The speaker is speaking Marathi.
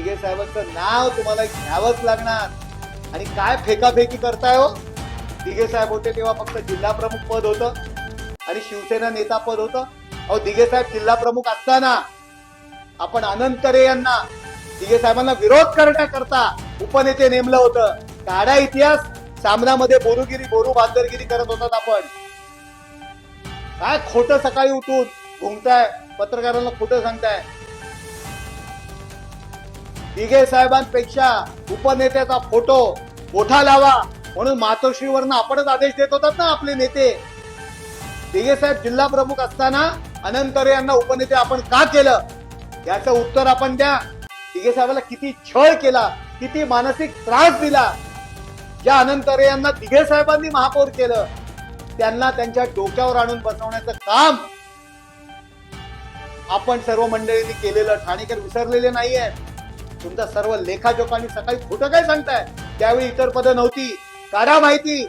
दिघे साहेबांचं नाव तुम्हाला घ्यावंच लागणार. आणि काय फेकाफेकी करताय हो? दिघे साहेब होते तेव्हा फक्त जिल्हा प्रमुख पद होतं. आणि शिवसेना नेता पद होतं. अहो दिघे साहेब जिल्हा प्रमुख असताना आपण अनंतरे यांना दिघे साहेबांना विरोध करण्याकरता उपनेते नेमलं होतं. काढा इतिहास सामनामध्ये बोरुगिरी बोरू बांधरगिरी करत होतात आपण. काय खोटं सकाळी उठून घुमताय? पत्रकारांना खोटं सांगताय? दिघे साहेबांपेक्षा उपनेत्याचा फोटो मोठा लावा म्हणून मातोश्रीवरनं आपणच आदेश देत होतात ना आपले नेते. दिघे साहेब जिल्हा प्रमुख असताना अनंतरे यांना उपनेते आपण का केलं? याचं उत्तर आपण द्या. दिघे साहेबाला किती छळ केला किती मानसिक त्रास दिला. ज्या अनंतरे यांना दिघे साहेबांनी महापौर केलं त्यांना त्यांच्या डोक्यावर आणून बसवण्याचं काम आपण सर्व मंडळींनी केलेलं. ठाणेकर विसरलेले नाहीये. तुमचा सर्व लेखाजोखांनी सकाळी खोटं काय सांगताय? त्यावेळी इतर पदं नव्हती. काढा माहिती.